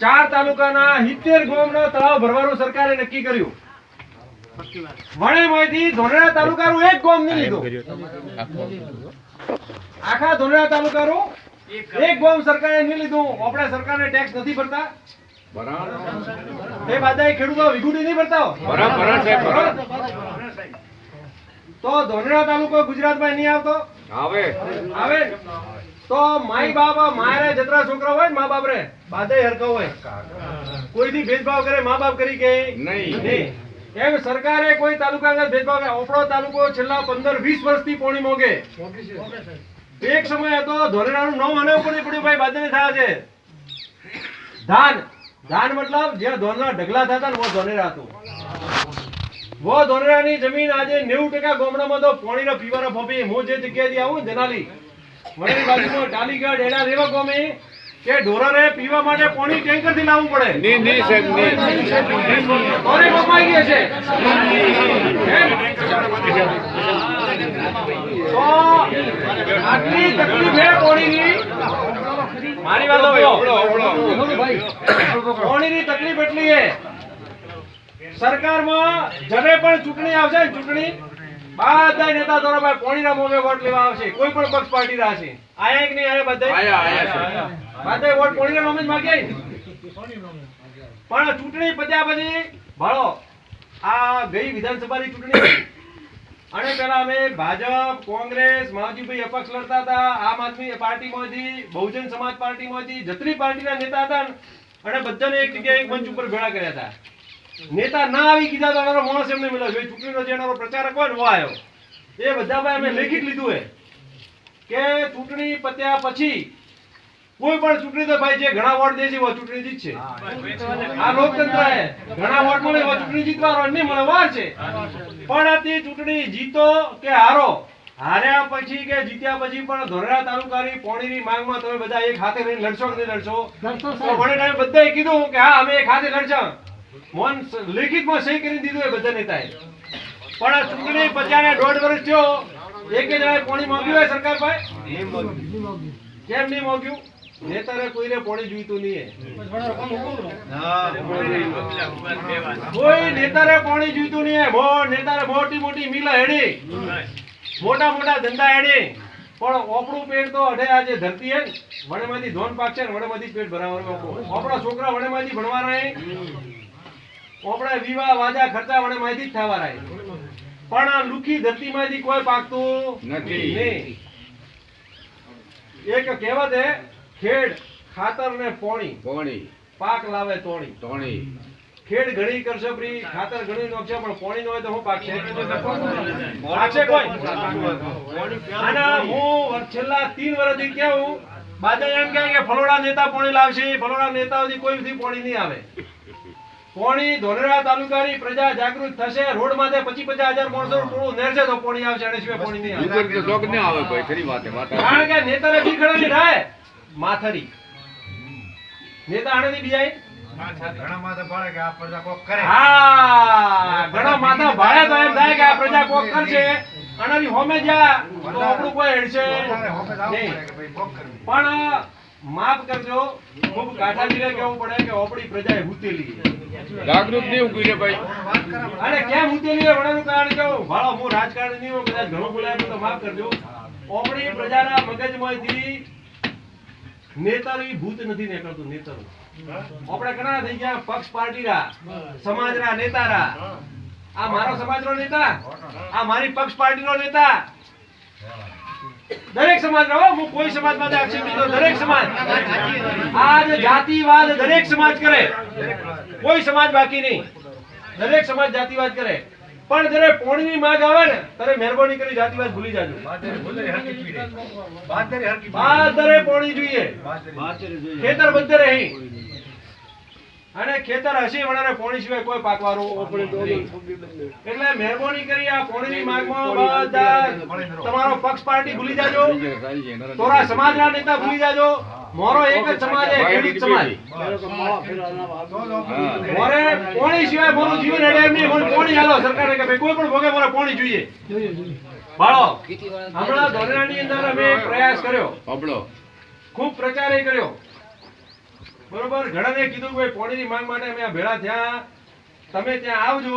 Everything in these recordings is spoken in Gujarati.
ચાર તાલુકાના સિત્તેર ગામનો તળાવ ભરવાનું સરકારે નક્કી કર્યું. વણેમાંથી ધોનેરા તાલુકાનું એક ગામ નહીં લીધું. આખા ધોનેરા તાલુકાનું એક ગામ સરકારે નહીં લીધું. આપણે સરકારને ટેક્સ નથી ભરતા. એ બધા ખેડૂતો વિગુડી નહીં ભરતા હો? તો ધોનેરા તાલુકો ગુજરાતમાં નહીં આવતો? આવે. તો માઈ બાપ મારે જતરા છોકરા હોય મા બાપ રે બાદે હરકો હોય. કોઈ દી ભેદભાવ કરે મા બાપ કરી કે? નહીં. એમ સરકારે કોઈ તાલુકા ભેદભાવ કરે. આપણો તાલુકો છેલ્લા પંદર વીસ વર્ષથી પોણી મોગે એક સમય હતો ધોરેરાનું નામ મને નહીં પડ્યું ભાઈ બાદને થયા છે. ધાન. ધાન મતલબ જ્યાં ધોરના ઢગલા થતા ને વો ધોનેરા હતું. વો ધોનેરાની જમીન આજે નેવું ટકા ગામડામાં તો પાણીના પીવાનો ફોફી હું જે જગ્યાએથી આવું જનાલી વડેલી બાજુમાં ડાલીગઢ એના રેવા ગોમે કે ઢોરરે પીવા માટે પાણી ટેન્કરથી લાવવું પડે. પાણી કમાઈ ગયા છે. તો આટલી તકલીફ છે મારી વાત સાંભળો. તકલીફ એટલી છે સરકારમાં જ્યારે પણ ચૂંટણી આવશે ચૂંટણી બધા નેતા દ્વારા ભાઈ પાણીના મોગે વોટ લેવા આવશે. કોઈ પણ પક્ષ પાર્ટી રહેશે આયા કે નહીં આયા બધા બધા વોટ પાણીના નામે જ માગે પણ ચૂંટણી પત્યા પછી ભાળો આ ગઈ વિધાનસભાની ચૂંટણી. અને પેલા અમે ભાજપ, કોંગ્રેસ માવજીભાઈ અપક્ષ લડતા હતા, આમ આદમી પાર્ટીમાંથી, બહુજન સમાજ પાર્ટીમાંથી જતરી પાર્ટીના નેતા હતા અને બધાને એક જગ્યાએ એક મંચ ઉપર ભેળા કર્યા હતા. નેતા ના આવી કીધા તો અમારો માણસ એમને મળ્યો જો ચૂંટણીનો જે એનો પ્રચારક હોય ને આવ્યો એ બધા ભાઈ અમે લેખિત લીધું હે કે ચૂંટણી પત્યા પછી કોઈ પણ ચૂંટણી તો ભાઈ જે ઘણા વોટ દે છે એવો ચૂંટણી જીતશે આ લોકતંત્ર હે. ઘણા વોટ મળે એવા ચૂંટણી જીતવાનો નહીં મને વાર છે. પણ આ તે ચૂંટણી જીતો કે હારો હાર્યા પછી કે જીત્યા પછી પણ ધોરડા તાલુકાની પોણીની માંગમાં તમે બધા એક હાથે રહીને લડશો કે નહીં લડશો? તો મને ટાઈમ બધાએ કીધું કે હા અમે એક હાથે લડશું. મોન લેખિતમાં સહી કરી દીધું એ બધા નેતાએ. પણ આ ચૂંટણી પચાને દોઢ વર્ષ થયો. એક જણાએ પોણી માંગ્યું હોય સરકાર પાસે? કેમ નહીં માંગ્યું નેતારે કોઈને પોણી જોઈતું નહીં. કોઈ નેતારે પોણી જોઈતું નહીં બહુ નેતારે મોટી મોટી મિલ હેડી મોટા મોટા ધંધા હેડી પણ ઓપડું પેટ તો અઢે આજે ધરતી હે વણેમાંથી ધોન પાક છે વણેમાંથી પેટ ભરાવાનું ઓપડું. છોકરા વણેમાંથી ભણવા રહે. ઓપડા વિવાહ વાજા ખર્ચા વણેમાંથી જ થવા રહે. પણ આ લુખી ધરતીમાંથી કોઈ પાકતું નથી. એક કહેવત હે ખેડ ખાતર ને પોણી. પાક લાવે તોણી. ખેડ ઘણી કરશે પ્રી ખાતર ઘણી નોખશે પણ પોણી નો હોય તો હું પાકશે પાકશે કોઈ આના હું છેલ્લા તીન વર્ષથી કેવું બાદા એમ કહે કે ફલોડા નેતા પોણી લાવશે ફલોડા નેતાઓથી કોઈથી પોણી નહીં આવે. પોણી ધોલેરા તાલુકાની પ્રજા જાગૃત થશે રોડ માથે પચી પચાસ હજાર માણસો ટોળું નેરશે તો પોણી આવશે અને સિવાય પોણી નહીં આવે. કારણ કે નેતાને બી ખડાની થાય. માથરી નેતા આણેથી બીજા ઘણા માથે ભાળે કે આ પ્રજા કોક કરે. હા ઘણા માથા ભાડે તો એમ થાય કે આ પ્રજા કોક કરશે. આનાથી હોમે જા તો આપણું કોઈ હેડશે. પોતાને હોમે જ આવવું નહીં. પડે કે ભાઈ કોક કર્યું. પણ માફ કરજો ખૂબ કાઠાજીરે કેવું પડે કે આપણી પ્રજા હૂતેલી. છે. જાગૃત નહીં ઉકળી ભાઈ. અને કેમ હૂતેલી વડાનું કારણ કેવું ભાળો હું રાજકારણી નહીં કદાચ ઘણું બોલાય તો માફ કરજો. આપણી પ્રજાના મગજમાંથી નેતાનું ઈ ભૂત નથી નીકળતું નેતર આપણે ઘણા થઈ ગયા પક્ષ પાર્ટીના સમાજના નેતારા આ મારો સમાજનો નેતા આ મારી પક્ષ પાર્ટીનો નેતા. દરેક સમાજનો રહો હું કોઈ સમાજમાં આક્ષેપ નહીં દરેક સમાજ. આ જાતિવાદ દરેક સમાજ કરે. કોઈ સમાજ બાકી નહીં. દરેક સમાજ જાતિવાદ કરે. પણ જયારે પોણીની માગ આવે ને ત્યારે મહેરબાની કરી જાતિવાદ ભૂલી જાજો. બાદરી પોણી જોઈએ. ખેતર બધે રહી. અને ખેતર હશે વણારે પોણી સિવાય કોઈ પાકવાનું નહીં. એટલે મહેરબાની કરી આ પોણીની માગમાં બધા તમારો પક્ષ પાર્ટી ભૂલી જાજો. તોરા સમાજના નેતા ભૂલી જાજો. મોરો એક જ સમાજ છે ખેડૂત સમાજ. મોરે પોણી સિવાય મોરું જીવન હેડે એમ નહીં પોણી હાલો સરકારે કે ભાઈ કોઈ પણ ભોગે મોરે પોણી જોઈએ. બાળો હમણાં ધોરણાની અંદર અમે પ્રયાસ કર્યો. ખૂબ પ્રચાર એ કર્યો. બરોબર? ઘણાને કીધું કે પોણીની માંગ માટે અમે ભેળા થયા. તમે ત્યાં આવજો,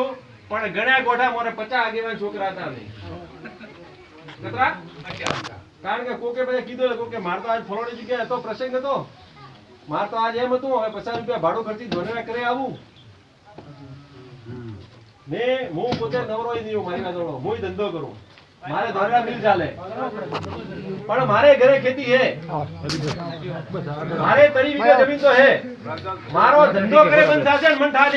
પણ ગણ્યા ગોઠા મોરે પચાસ આગેવાન છોકરા હતા નહીં. કારણ કે કોકે બધા કીધું કોકે માર તો આજ ફલાણી જગ્યાએ હતો પ્રસંગ હતો. માર તો આજ એમ હતું, હવે પચાસ રૂપિયા ભાડું ખર્ચી ધોરણા કરે આવું. ને હું પોતે નવરો નહીં મારી વાત. હું ધંધો કરું. મારે ધોરણા મિલ ચાલે. પણ મારે ઘરે ખેતી હે મારે તરી વીઘા જમીન તો હે મારો ધંધો કરે બંધ થશે ને મન થા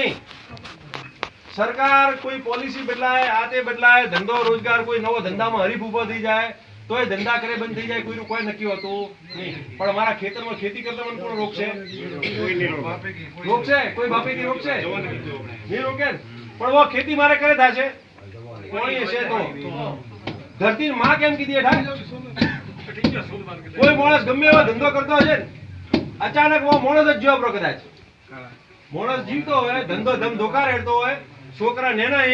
સરકાર કોઈ પોલિસી બદલાય, આ તે બદલાય, ધંધો રોજગાર કોઈ નવો ધંધામાં હરીફ ઊભો થઈ જાય, તોય ધંધા કરે બંધ થઈ જાય, કોઈનું કોઈ નક્કી હોતું પણ મારા ખેતરમાં ખેતી કરતા મને કોણ રોકશે? રોકશે? કોઈ બાપેથી રોકશે? નહીં રોકે? પણ ખેતી મારે કરે થાય છે. કોઈ હશે તો. ધરતી માં કેમ કીધી કોઈ માણસ ગમે એવો ધંધો કરતો હશે ને અચાનક માણસ જ જીવાપરો કદાચ. માણસ જીવતો હોય ધંધો ધમ ધોકા રહેતો હોય છોકરા નેના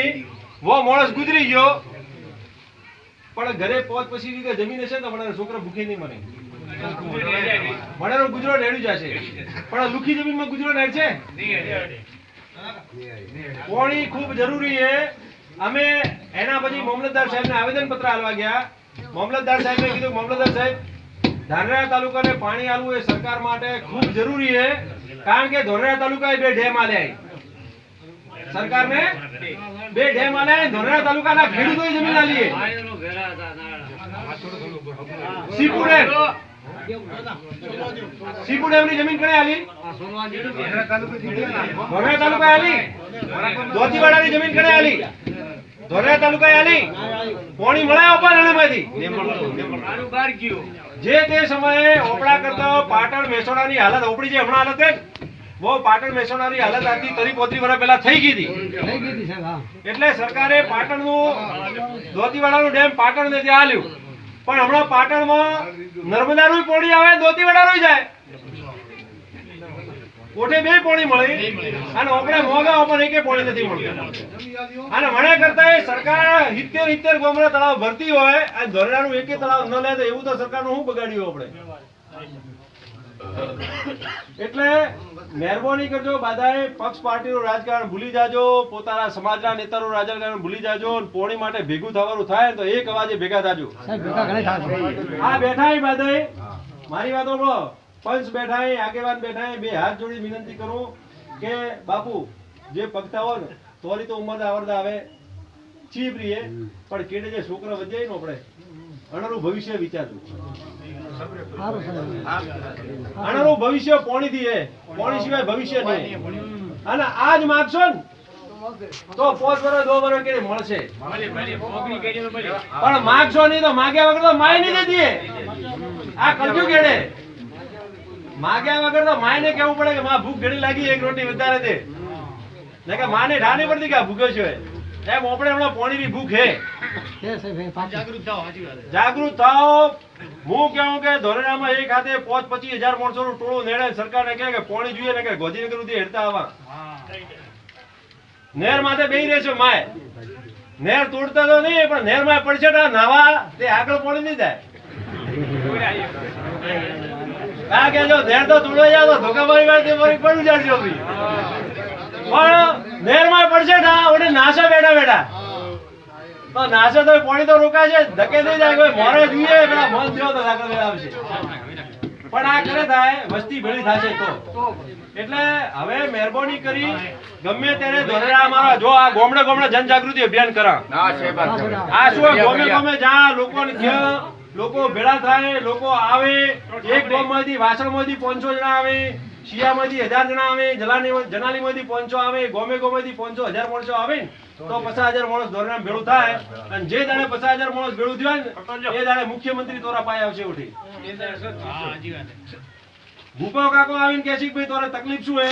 વો માણસ ગુજરી ગયો. પણ ઘરે પહોંચ પછી વીઘા જમીન હશે ને મને છોકરા ભૂખે નહીં મરે. મને ગુજરો નેડ્યું જશે. પણ લુખી જમીનમાં ગુજરો નેડ છે પાણી ખૂબ જરૂરી છે. અમે એના પછી મામલતદાર સાહેબને આવેદન પત્ર આલવા ગયા. મામલતદાર સાહેબે કીધું, મામલતદાર સાહેબ, ધાનેરા તાલુકાને પાણી આલવું એ સરકાર માટે ખૂબ જરૂરી છે, કારણ કે ધોરડા તાલુકા બે ડેમ આલ્યા. સરકારને બે ડેમ આલ્યા ધોરડા તાલુકાના ખેડૂતોએ જમીન આલી. સીપુ ડેમ. સીપુ ડેમની જમીન કણે આલી? જમીન ધોનેરા તાલુકાએ આલી. પોણી મળે રણમાંથી. જે તે સમયે ઓપડા કરતા પાટણ મેસોડાની હાલત ઓપડી જે હમણાં હાલત બહુ પાટણ મેસોડાની હાલત આથી તરી પોત્રી વર્ષ પહેલા થઈ ગઈ હતી. એટલે સરકારે પાટણનું ધોતીવાડાનું ડેમ પાટણને ત્યાં આલ્યું. પણ હમણાં પાટણમાં નર્મદાનું પોણી આવે દોતીવાડાનું જાય. કોઠે બે પોણી મળી અને આપણે મોગા પણ એકે પોણી નથી મળતી. અને મને કરતા એ સરકાર હિત્તેર હિત્તેર ગોમડા તળાવ ભરતી હોય અને ધોરડાનું એકે તળાવ ન લે તો એવું તો સરકારનું શું બગાડ્યું આપણે? એટલે મહેરબાની કરજો બાધા પક્ષ પાર્ટીનું રાજકારણ ભૂલી જાજો પોતાના સમાજના નેતાનું રાજકારણ ભૂલી જાજો પોણી માટે ભેગું થવાનું થાય તો એક અવાજે ભેગા થાજો. આ બેઠા એ મારી વાતો સાંભળો પંચ બેઠા આગેવાન બેઠા બે હાથ જોડી વિનંતી કરું કે બાપુ, જે પગતા હોય તોરી તો ઉંમર આવડતા આવે. ચીપ રહીએ પણ કેડે જે છોકરા વધે ને આપણે અણરું ભવિષ્ય વિચારવું અણરું ભવિષ્ય પોણીથી હે, પોણી સિવાય ભવિષ્ય નહીં. અને આજ માગશો ને, તો પોચ વર્ષ દો વર્ષ કે મળશે. પણ માગશો નહીં તો માગ્યા વગર તો માય નહીં એ. આ કરજો કેડે? માગ્યા વગર તો માય ને કેવું પડે કે માં ભૂખ ઘણી લાગી એક રોટી વધારે દે. ને કે માને ઠાની પડતી કે ભૂખ્યો છે એમ આપણે હમણાં પોણીની ભૂખ હે. જાગૃત થાઓ હું કેવું કે ધોરણામાં એક હાથે પોચ પચીસ હજાર માણસો નું ટોળું નેડે સરકારને કહે કે પોણી જોઈએ ને કે ગોધીનગર સુધી હેડતા આવા નેર માથે બેહી રહેશે માય. નેર તોડતા તો નહીં પણ નેરમાં પડશે નાવા. તે આગળ પોણી નહીં જાય. કારણ કે જો નેર તો તોડવા જાવ તો ધોકા મારી મારી પડું જાડજો પણ નેરમાં પડશે ના ઓને નાશે બેઠા બેઠા. તો નાશે તો પાણી તો રોકાય ધકે થઈ જાય કોઈ મોરે જોઈએ પેલા મન થયો તો આગળ આવશે. પણ આ કરે થાય વસ્તી ભેળી થશે તો. એટલે હવે મહેરબાની કરી ગમે ત્યારે ધોરણા અમારા જો આ ગોમડે ગોમડે જનજાગૃતિ અભિયાન કરા. આ શું ગમે ગમે જ્યાં ત્યાં લોકો ભેળા થાય લોકો આવે એક ગામમાંથી વાસણમાંથી પાંચસો જણા આવે શિયામાંથી હજાર જણા આવે જલાની જનાલીમાંથી પાંચસો આવે ગોમે ગોમેથી પાંચસો હજાર માણસો આવે તો પચાસ હજાર માણસ ધોરણે ભેળું થાય. અને જે દાડે પચાસ હજાર માણસ ભેળું થયું ને એ દાડે મુખ્યમંત્રી તોરા પાય આવશે ઉઠી. ભૂપો કાકો આવીને કે ભાઈ તોરે તકલીફ શું હે?